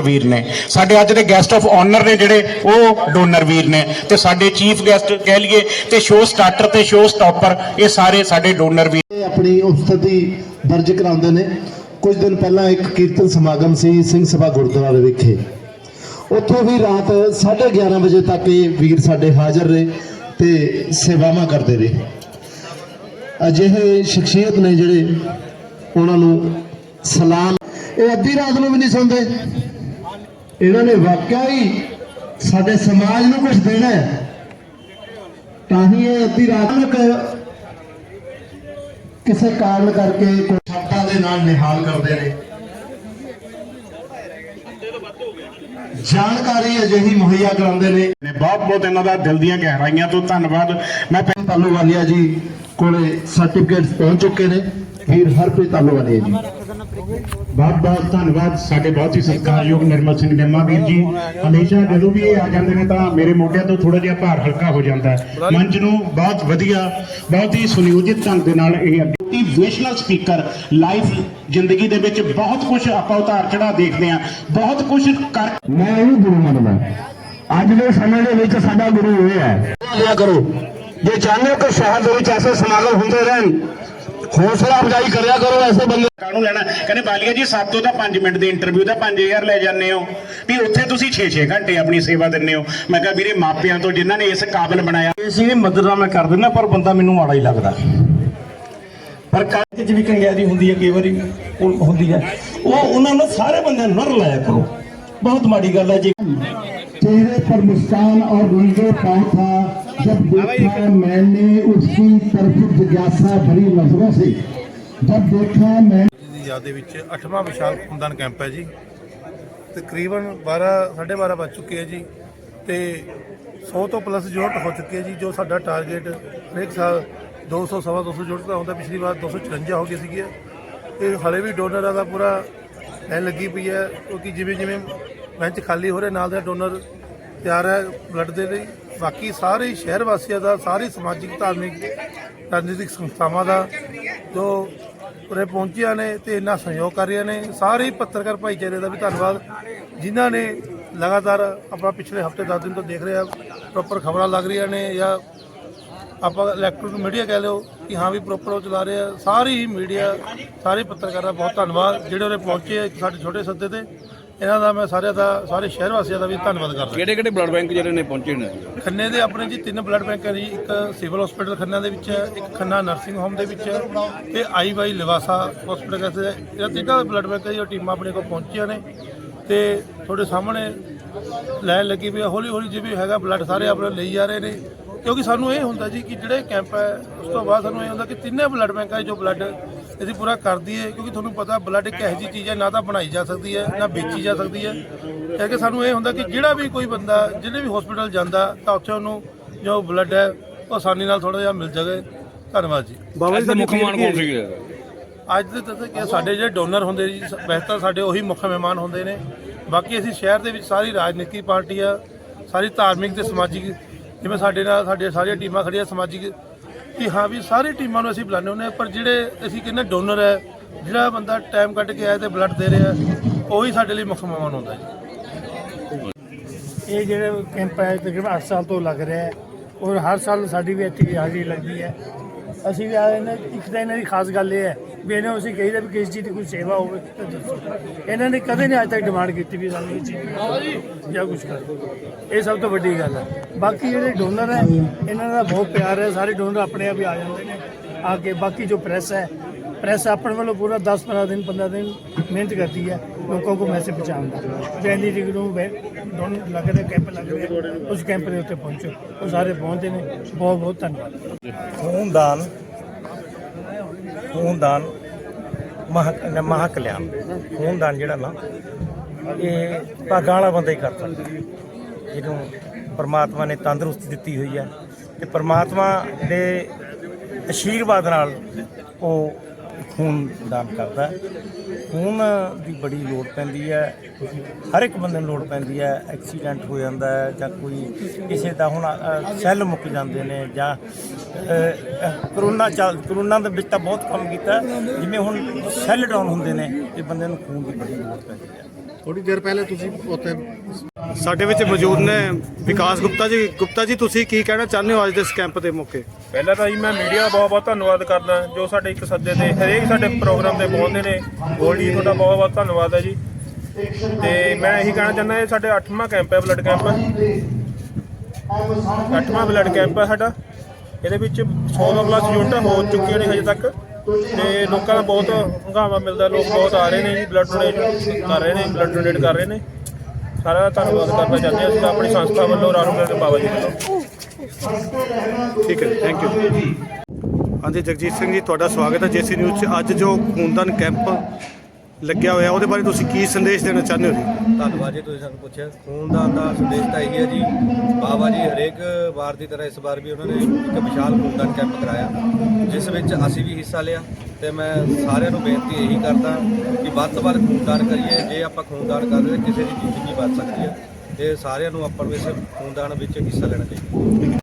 ਵੀਰ ਨੇ। ਸਾਡੇ ਅੱਜ ਦੇ ਗੈਸਟ ਆਫ ਆਨਰ ਨੇ ਜਿਹੜੇ, ਉਹ ਡੋਨਰ ਵੀਰ ਨੇ। ਤੇ ਸਾਡੇ ਚੀਫ ਗੈਸਟ ਕਹਿ ਲਈਏ ਤੇ ਸ਼ੋਅ ਸਟਾਰਟਰ ਤੇ ਸ਼ੋਅ ਸਟਾਪਰ ਇਹ ਸਾਰੇ ਸਾਡੇ ਡੋਨਰ ਵੀਰ। ਆਪਣੀ ਉਸਤਤੀ ਦਰਜ ਕਰਾਉਂਦੇ ਨੇ। ਕੁਝ ਦਿਨ ਪਹਿਲਾਂ ਇੱਕ ਕੀਰਤਨ ਸਮਾਗਮ ਸੀ ਸਿੰਘ ਸਭਾ ਗੁਰਦੁਆਰੇ ਵਿਖੇ। ਉੱਥੋਂ ਵੀ ਰਾਤ 11:30 ਵਜੇ ਤੱਕ ਇਹ ਵੀਰ ਸਾਡੇ ਹਾਜ਼ਰ ਰਹੇ ਤੇ ਸੇਵਾਵਾਂ ਕਰਦੇ ਰਹੇ। ਅਜਿਹੇ ਸ਼ਖਸੀਅਤ ਨੇ ਜਿਹੜੇ ਉਹਨਾਂ ਨੂੰ ਸਲਾਮ ਇਹ ਅੱਧੀ ਰਾਤ ਨੂੰ ਵੀ ਨਹੀਂ ਸੌਂਦੇ ਇਹਨਾਂ ਨੇ ਵਾਕਿਆ ਹੀ ਸਾਡੇ ਸਮਾਜ ਨੂੰ ਕੁਝ ਦੇਣਾ ਹੈ। ਤਾਂ ਹੀ ਇਹ ਅੱਧੀ ਰਾਤ ਨੂੰ ਕਿਸੇ ਕਾਰਨ ਕਰਕੇ ਕੋਈ ਸ਼ਬਦਾਂ ਦੇ ਨਾਲ ਨਿਹਾਲ ਕਰਦੇ ਨੇ। ਜਾਣਕਾਰੀ ਅਜਿਹੀ ਮੁਹੱਈਆ ਕਰਾਉਂਦੇ ਨੇ। ਬਹੁਤ ਬਹੁਤ ਇਹਨਾਂ ਦਾ ਦਿਲ ਦੀਆਂ ਗਹਿਰਾਈਆਂ ਤੋਂ ਧੰਨਵਾਦ। ਮੈਂ ਤਾਲੂਵਾਲੀਆ ਜੀ ਕੋਲੇ ਸਰਟੀਫਿਕੇਟਸ ਪਹੁੰਚ ਚੁੱਕੇ ਨੇ। ਵੀਰ ਹਰਪ੍ਰੀਤ ਤਾਲੂਵਾਲੀਆ ਜੀ। ਬਹੁਤ ਬਹੁਤ ਧੰਨਵਾਦ ਸਾਡੇ ਬਹੁਤ ਹੀ ਸਤਿਕਾਰਯੋਗ ਨਿਰਮਲ ਸਿੰਘ ਨਿੰਮਾ ਵੀਰ ਜੀ। ਹਮੇਸ਼ਾ ਜਦੋਂ ਵੀ ਇਹ ਆ ਜਾਂਦੇ ਨੇ ਤਾਂ ਮੇਰੇ ਮੋਢਿਆਂ ਤੋਂ ਥੋੜਾ ਜਿਹਾ ਭਾਰ ਹਲਕਾ ਹੋ ਜਾਂਦਾ ਹੈ। ਮੰਚ ਨੂੰ ਬਹੁਤ ਵਧੀਆ ਬਹੁਤ ਹੀ ਸੁਨਿਯੋਜਿਤ ਢੰਗ ਦੇ ਨਾਲ ਇਹ ਮੋਟੀਵੇਸ਼ਨਲ ਸਪੀਕਰ ਲਾਈਫ ਜ਼ਿੰਦਗੀ ਦੇ ਵਿੱਚ ਬਹੁਤ ਕੁਝ ਆਪਾਂ ਉਤਾਰ ਚੜਾ ਦੇਖਦੇ ਹਾਂ। ਬਹੁਤ ਕੁਝ ਕਰ ਮੈਂ ਇਹ ਗੁਰੂ ਮੰਨਦਾ। ਅੱਜ ਦੇ ਸਮੇਂ ਦੇ ਵਿੱਚ ਸਾਡਾ ਗੁਰੂ ਇਹ ਹੈ। ਕਰੋ। ਜੇ ਚਾਹੁੰਦੇ ਹੋ ਕਿ ਸ਼ਹਿਰ ਦੇ ਵਿੱਚ ਐਸੇ ਸਮਾਗਮ ਹੁੰਦੇ ਰਹਿਣ ਹੌਸਲਾ ਅਫਜ਼ਾਈ ਕਰਿਆ ਕਰੋ ਐਸੇ ਬੰਦੇ ਕਾਹਨੂੰ ਲੈਣਾ? ਕਹਿੰਦੇ ਬਾਲੀਆ ਜੀ 7 ਤੋਂ ਤਾਂ 5 ਮਿੰਟ ਦੇ ਇੰਟਰਵਿਊ ਦਾ 5000 ਲੈ ਜਾਂਦੇ ਹੋ। ਵੀ ਉੱਥੇ ਤੁਸੀਂ 6-6 ਘੰਟੇ ਆਪਣੀ ਸੇਵਾ ਦਿੰਦੇ ਹੋ। ਮੈਂ ਕਿਹਾ ਵੀਰੇ ਮਾਪਿਆਂ ਤੋਂ ਜਿਨ੍ਹਾਂ ਨੇ ਇਸ ਕਾਬਿਲ ਬਣਾਇਆ। ਇਸ ਦੀ ਮਦਦ ਤਾਂ ਮੈਂ ਕਰ ਦਿੰਦਾ ਪਰ ਬੰਦਾ ਮੈਨੂੰ ਮਾੜਾ ਹੀ ਲੱਗਦਾ। ਪਰ ਕਾਜ ਚ ਵੀ ਕੰਗਿਆਰੀ ਹੁੰਦੀ ਹੈ ਕਈ ਵਾਰੀ ਉਹ ਹੁੰਦੀ ਹੈ। ਉਹ ਉਹਨਾਂ ਨੂੰ ਸਾਰੇ ਬੰਦਿਆਂ ਨੂੰ ਨਾ ਰਲਾਇਆ ਕਰੋ। ਬਹੁਤ ਮਾੜੀ ਗੱਲ ਹੈ ਜੀ चेहरे पर मुस्कान और रंगे पाँव था जब देखा मैंने उसकी तरफ जिज्ञासा भरी नजरों से जब देखा मैं ਦੀ ਯਾਦ ਦੇ ਵਿੱਚ 8ਵਾਂ ਵਿਸ਼ਾਲ ਖੂਨਦਾਨ ਕੈਂਪ ਹੈ ਜੀ ਤਕਰੀਬਨ 12 12:30 ਵੱਜ ਚੁੱਕੇ ਹੈ ਜੀ ਤੇ 100 ਤੋਂ ਪਲੱਸ ਯੂਨਿਟ ਹੋ ਚੁੱਕੇ ਹੈ ਜੀ ਜੋ ਸਾਡਾ ਟਾਰਗੇਟ ਹਰੇਕ ਸਾਲ 200 ਸਵਾ 200 ਯੂਨਿਟ ਦਾ ਹੁੰਦਾ ਪਿਛਲੀ ਵਾਰ 254 ਹੋ ਗਏ ਸੀਗੇ ਤੇ ਹਲੇ ਵੀ ਡੋਨਰਾਂ ਦਾ ਪੂਰਾ ਲਾਈਨ ਲੱਗੀ ਪਈ ਹੈ, ਕਿਉਂਕਿ ਜਿਵੇਂ ਜਿਵੇਂ ਬੈਂਚ ਖਾਲੀ ਹੋ ਰਿਹਾ, ਨਾਲ ਦਾ ਡੋਨਰ ਤਿਆਰ ਹੈ ਬਲੱਡ ਦੇ ਲਈ। ਬਾਕੀ ਸਾਰੇ ਸ਼ਹਿਰ ਵਾਸੀਆਂ ਦਾ, ਸਾਰੇ ਸਮਾਜਿਕ, ਧਾਰਮਿਕ, ਰਾਜਨੀਤਿਕ ਸੰਸਥਾਵਾਂ ਦਾ ਜੋ ਉਰੇ ਪਹੁੰਚੀਆਂ ਨੇ ਤੇ ਇੰਨਾ ਸਹਿਯੋਗ ਕਰ ਰਹੀਆਂ ਨੇ, ਸਾਰੇ ਪੱਤਰਕਾਰ ਭਾਈਚਾਰੇ ਦਾ ਵੀ ਧੰਨਵਾਦ, ਜਿਨ੍ਹਾਂ ਨੇ ਲਗਾਤਾਰ ਆਪਣਾ ਪਿਛਲੇ ਹਫ਼ਤੇ 10 ਦਿਨ ਤੋਂ ਦੇਖ ਰਿਹਾ ਪ੍ਰੋਪਰ ਖਬਰਾਂ ਲੱਗ ਰਹੀਆਂ ਨੇ ਜਾਂ ਆਪਾਂ ਇਲੈਕਟ੍ਰੋਨਿਕ ਮੀਡੀਆ ਕਹਿ ਲਿਓ ਕਿ ਹਾਂ ਵੀ ਪ੍ਰੋਪਰ ਉਹ ਚਲਾ ਰਹੇ ਆ। ਸਾਰੀ ਹੀ ਮੀਡੀਆ ਸਾਰੇ ਪੱਤਰਕਾਰਾਂ ਦਾ ਬਹੁਤ ਧੰਨਵਾਦ। ਜਿਹੜੇ ਉਰੇ ਪਹੁੰਚੇ ਇੱਕ ਸਾਡੇ ਛੋਟੇ ਸੱਦੇ ਤੇ ਇਹਨਾਂ ਦਾ ਮੈਂ ਸਾਰਿਆਂ ਦਾ ਸਾਰੇ ਸ਼ਹਿਰ ਵਾਸੀਆਂ ਦਾ ਵੀ ਧੰਨਵਾਦ ਕਰਦਾ। ਕਿਹੜੇ ਕਿਹੜੇ ਬਲੱਡ ਬੈਂਕ ਜਿਹੜੇ ਨੇ ਪਹੁੰਚੇ ਨੇ? ਖੰਨੇ ਦੇ ਆਪਣੇ ਜੀ ਤਿੰਨ ਬਲੱਡ ਬੈਂਕ ਹੈ ਜੀ। ਇੱਕ ਸਿਵਲ ਹਸਪੀਟਲ ਖੰਨਾ ਦੇ ਵਿੱਚ ਇੱਕ ਖੰਨਾ ਨਰਸਿੰਗ ਹੋਮ ਦੇ ਵਿੱਚ ਤੇ ਆਈ ਵਾਈ ਲਿਵਾਸਾ ਹਸਪੀਟਲ ਕਹਿੰਦੇ ਹੈ। ਇਹ ਤਿੰਨਾਂ ਬਲੱਡ ਬੈਂਕ ਹੈ ਜੀ ਉਹ ਟੀਮਾਂ ਆਪਣੇ ਕੋਲ ਪਹੁੰਚੀਆਂ ਨੇ। ਤੇ ਤੁਹਾਡੇ ਸਾਹਮਣੇ ਲਾਈਨ ਲੱਗੀ ਪਈ ਹੈ ਹੌਲੀ ਹੌਲੀ ਜਿਵੇਂ ਹੈਗਾ ਬਲੱਡ ਸਾਰੇ ਆਪਣੇ ਲਈ ਜਾ ਰਹੇ ਨੇ। ਕਿਉਂਕਿ ਸਾਨੂੰ ਇਹ ਹੁੰਦਾ ਜੀ ਕਿ ਜਿਹੜੇ ਕੈਂਪ ਹੈ ਉਸ ਤੋਂ ਬਾਅਦ ਸਾਨੂੰ ਇਹ ਹੁੰਦਾ ਕਿ ਤਿੰਨੇ ਬਲੱਡ ਬੈਂਕਾਂ 'ਚ ਜੋ ਬਲੱਡ ਅਸੀਂ ਪੂਰਾ ਕਰਦੀ ਹੈ ਕਿਉਂਕਿ ਤੁਹਾਨੂੰ ਪਤਾ ਬਲੱਡ ਇੱਕ ਇਹੋ ਜਿਹੀ ਚੀਜ਼ ਹੈ ਨਾ ਤਾਂ ਬਣਾਈ ਜਾ ਸਕਦੀ ਹੈ ਨਾ ਵੇਚੀ ਜਾ ਸਕਦੀ ਹੈ। ਕਰਕੇ ਸਾਨੂੰ ਇਹ ਹੁੰਦਾ ਕਿ ਜਿਹੜਾ ਵੀ ਕੋਈ ਬੰਦਾ ਜਿਹੜੇ ਵੀ ਹਸਪੀਟਲ ਜਾਂਦਾ ਤਾਂ ਉੱਥੇ ਉਹਨੂੰ ਜੋ ਬਲੱਡ ਹੈ ਉਹ ਆਸਾਨੀ ਨਾਲ ਥੋੜਾ ਜਿਹਾ ਮਿਲ ਜਾਵੇ। ਧੰਨਵਾਦ ਜੀ। ਅੱਜ ਦਾ ਮੁੱਖ ਮਾਨ ਕੌਣ ਸੀਗੇ? ਅੱਜ ਦੇ ਤੱਕ ਕਿ ਸਾਡੇ ਜਿਹੜੇ ਡੋਨਰ ਹੁੰਦੇ ਜੀ ਸ- ਵੈਸੇ ਤਾਂ ਸਾਡੇ ਉਹੀ ਮੁੱਖ ਮਹਿਮਾਨ ਹੁੰਦੇ ਨੇ। ਬਾਕੀ ਅਸੀਂ ਸ਼ਹਿਰ ਦੇ ਵਿੱਚ ਸਾਰੀ ਰਾਜਨੀਤਿਕ ਪਾਰਟੀ ਆ ਸਾਰੀ ਧਾਰਮਿਕ ਤੇ ਸਮਾਜਿਕ ਜਿਵੇਂ ਸਾਡੇ ਨਾਲ ਸਾਡੇ ਸਾਰੀਆਂ ਟੀਮਾਂ ਖੜੀਆਂ ਸਮਾਜਿਕ ਕਿ ਹਾਂ ਵੀ ਸਾਰੀ ਟੀਮਾਂ ਨੂੰ ਅਸੀਂ ਬੁਲਾਉਂਦੇ ਹੁੰਦੇ ਹਾਂ, ਪਰ ਜਿਹੜੇ ਅਸੀਂ ਕਹਿੰਦੇ ਡੋਨਰ ਹੈ, ਜਿਹੜਾ ਬੰਦਾ ਟਾਈਮ ਕੱਢ ਕੇ ਆਇਆ ਤੇ ਬਲੱਡ ਦੇ ਰਿਹਾ, ਉਹੀ ਸਾਡੇ ਲਈ ਮੁੱਖ ਮਹਿਮਾਨ ਹੁੰਦਾ ਜੀ। ਇਹ ਜਿਹੜਾ ਕੈਂਪ ਹੈ, ਤਕਰੀਬਨ 8 ਸਾਲ ਤੋਂ ਲੱਗ ਰਿਹਾ ਹੈ ਔਰ ਹਰ ਸਾਲ ਸਾਡੀ ਵੀ ਇੱਥੇ ਹਾਜ਼ਰੀ ਲੱਗਦੀ ਹੈ। ਅਸੀਂ ਵੀ ਆਏ ਨੇ, ਇੱਕ ਤਾਂ ਇਹਨਾਂ ਦੀ ਖਾਸ ਗੱਲ ਇਹ ਹੈ ਵੀ ਇਹਨਾਂ ਅਸੀਂ ਕਹੀਦਾ ਵੀ ਕਿਸੇ ਚੀਜ਼ ਦੀ ਕੋਈ ਸੇਵਾ ਹੋਵੇ ਇਹਨਾਂ ਨੇ ਕਦੇ ਨਹੀਂ ਅੱਜ ਤੱਕ ਡਿਮਾਂਡ ਕੀਤੀ ਵੀ ਸਾਨੂੰ ਇਹ ਜਾਂ। ਕੁਝ ਕਰ ਇਹ ਸਭ ਤੋਂ ਵੱਡੀ ਗੱਲ ਹੈ ਬਾਕੀ ਜਿਹੜੇ ਡੋਨਰ ਹੈ ਇਹਨਾਂ ਦਾ ਬਹੁਤ ਪਿਆਰ ਹੈ। ਸਾਰੇ ਡੋਨਰ ਆਪਣੇ ਆਪ ਹੀ ਆ ਜਾਂਦੇ ਨੇ। ਆ ਕੇ ਬਾਕੀ ਜੋ ਪ੍ਰੈਸ ਹੈ ਪ੍ਰੈਸ ਆਪਣੇ ਵੱਲੋਂ ਪੂਰਾ 10 15 ਦਿਨ 15 ਦਿਨ ਮਿਹਨਤ ਕਰਦੀ ਹੈ ਲੋਕਾਂ ਕੋ ਮੈਸੇਜ ਪਹੁੰਚਾਉਂਦਾ ਜੈਨੀ ਜੀ ਨੂੰ ਦੋਨੋਂ ਲੱਗ ਕੈਂਪ ਲੱਗ ਉਸ ਕੈਂਪ ਦੇ ਉੱਤੇ ਪਹੁੰਚੋ। ਉਹ ਸਾਰੇ ਪਹੁੰਚਦੇ ਨੇ। ਬਹੁਤ ਬਹੁਤ ਧੰਨਵਾਦ। ਖੂਨਦਾਨ ਖੂਨਦਾਨ ਮਹਾ ਮਹਾ ਕਲਿਆਣ ਖੂਨਦਾਨ ਜਿਹੜਾ ਨਾ, ਇਹ ਭਾਗਾਂ ਵਾਲਾ ਬੰਦਾ ਹੀ ਕਰ ਸਕਦਾ। ਜਿਹਨੂੰ ਪਰਮਾਤਮਾ ਨੇ ਤੰਦਰੁਸਤੀ ਦਿੱਤੀ ਹੋਈ ਹੈ ਤੇ ਪਰਮਾਤਮਾ ਦੇ ਅਸ਼ੀਰਵਾਦ ਨਾਲ ਉਹ ਖੂਨ ਦਾਨ ਕਰਦਾ ਖੂਨ ਦੀ ਬੜੀ ਲੋੜ ਪੈਂਦੀ ਹੈ। ਹਰ ਇੱਕ ਬੰਦੇ ਨੂੰ ਲੋੜ ਪੈਂਦੀ ਹੈ। ਐਕਸੀਡੈਂਟ ਹੋ ਜਾਂਦਾ ਹੈ ਜਾਂ ਕੋਈ ਕਿਸੇ ਦਾ ਹੁਣ ਸੈੱਲ ਮੁੱਕ ਜਾਂਦੇ ਨੇ ਜਾਂ ਕਰੋਨਾ ਚੱਲ, ਕਰੋਨਾ ਦੇ ਵਿੱਚ ਤਾਂ ਬਹੁਤ ਕੰਮ ਕੀਤਾ ਜਿਵੇਂ ਹੁਣ ਸੈੱਲ ਡਾਊਨ ਹੁੰਦੇ ਨੇ ਤੇ ਬੰਦੇ ਨੂੰ ਖੂਨ ਦੀ ਬੜੀ ਲੋੜ ਪੈਂਦੀ ਹੈ। ਥੋੜੀ ਦੇਰ ਪਹਿਲੇ ਤੁਸੀਂ ਉੱਥੇ ਸਾਡੇ ਵਿੱਚ ਮੌਜੂਦ ਨੇ ਵਿਕਾਸ ਗੁਪਤਾ ਜੀ। ਗੁਪਤਾ ਜੀ ਤੁਸੀਂ ਕੀ ਕਹਿਣਾ ਚਾਹੁੰਦੇ ਹੋ ਅੱਜ ਦੇ ਇਸ ਕੈਂਪ ਦੇ ਮੌਕੇ? ਪਹਿਲਾਂ ਤਾਂ ਜੀ ਮੈਂ ਮੀਡੀਆ ਦਾ ਬਹੁਤ ਬਹੁਤ ਧੰਨਵਾਦ ਕਰਦਾ ਜੋ ਸਾਡੇ ਇੱਕ ਸੱਦੇ ਤੇ ਹਰੇਕ ਸਾਡੇ ਪ੍ਰੋਗਰਾਮ ਤੇ ਪਹੁੰਚਦੇ ਨੇ। ਗੋਲਡੀ ਜੀ ਤੁਹਾਡਾ ਬਹੁਤ ਬਹੁਤ ਧੰਨਵਾਦ ਹੈ ਜੀ। ਤੇ ਮੈਂ ਇਹੀ ਕਹਿਣਾ ਚਾਹੁੰਦਾ ਇਹ ਸਾਡੇ 8ਵਾਂ ਕੈਂਪ ਹੈ ਬਲੱਡ ਕੈਂਪ। 8ਵਾਂ ਬਲੱਡ ਕੈਂਪ ਹੈ ਸਾਡਾ। ਇਹਦੇ ਵਿੱਚ 100 ਤੋਂ ਪਲੱਸ ਯੂਨਿਟ ਹੋ ਚੁੱਕੀਆਂ ਨੇ ਹਜੇ ਤੱਕ। ਤੇ ਲੋਕਾਂ ਦਾ ਬਹੁਤ ਹੰਗਾਮਾ ਮਿਲਦਾ, ਲੋਕ ਬਹੁਤ ਆ ਰਹੇ ਨੇ ਜੀ ਬਲੱਡ ਡੋਨੇਟ ਕਰ ਰਹੇ ਨੇ ਬਲੱਡ ਡੋਨੇਟ ਕਰ ਰਹੇ ਨੇ। ਸਾਰਿਆਂ ਦਾ ਧੰਨਵਾਦ ਕਰਨਾ ਚਾਹੁੰਦੇ ਹਾਂ ਅਸੀਂ ਤਾਂ ਆਪਣੀ ਸੰਸਥਾ ਵੱਲੋਂ ਰਾਹੁਲ ਗਾਂਧੀ ਬਾਬਾ ਜੀ ਵੱਲੋਂ। ਠੀਕ ਹੈ ਥੈਂਕ ਯੂ ਹਾਂਜੀ, ਜਗਜੀਤ ਸਿੰਘ ਜੀ, ਤੁਹਾਡਾ ਸਵਾਗਤ ਹੈ ਜੇਸੀ ਨਿਊਜ਼ 'ਚ। ਅੱਜ ਜੋ ਖੂਨਦਾਨ ਕੈਂਪ ਲੱਗਿਆ ਹੋਇਆ, ਉਹਦੇ ਬਾਰੇ ਤੁਸੀਂ ਕੀ ਸੰਦੇਸ਼ ਦੇਣਾ ਚਾਹੁੰਦੇ ਹੋ ਜੀ? ਧੰਨਵਾਦ ਜੀ, ਤੁਸੀਂ ਸਾਨੂੰ ਪੁੱਛਿਆ। ਖੂਨਦਾਨ ਦਾ ਸੰਦੇਸ਼ ਤਾਂ ਇਹੀ ਹੈ ਜੀ। ਬਾਬਾ ਜੀ, ਹਰੇਕ ਵਾਰ ਦੀ ਤਰ੍ਹਾਂ ਇਸ ਵਾਰ ਵੀ ਉਹਨਾਂ ਨੇ ਇੱਕ ਵਿਸ਼ਾਲ ਖੂਨਦਾਨ ਕੈਂਪ ਕਰਾਇਆ। ਜਿਸ ਵਿੱਚ ਅਸੀਂ ਵੀ ਹਿੱਸਾ ਲਿਆ ਤੇ ਮੈਂ ਸਾਰਿਆਂ ਨੂੰ ਬੇਨਤੀ ਇਹੀ ਕਰਦਾ ਕਿ ਵੱਧ ਤੋਂ ਵੱਧ ਖੂਨਦਾਨ ਕਰੀਏ। ਜੇ ਆਪਾਂ ਖੂਨਦਾਨ ਕਰਦੇ ਤਾਂ ਕਿਸੇ ਦੀ ਜ਼ਿੰਦਗੀ ਬਚ ਸਕਦੀ ਹੈ। ਤੇ ਸਾਰਿਆਂ ਨੂੰ ਆਪਾਂ ਨੂੰ ਇਸ ਖੂਨਦਾਨ ਵਿੱਚ ਹਿੱਸਾ ਲੈਣਾ ਚਾਹੀਦਾ।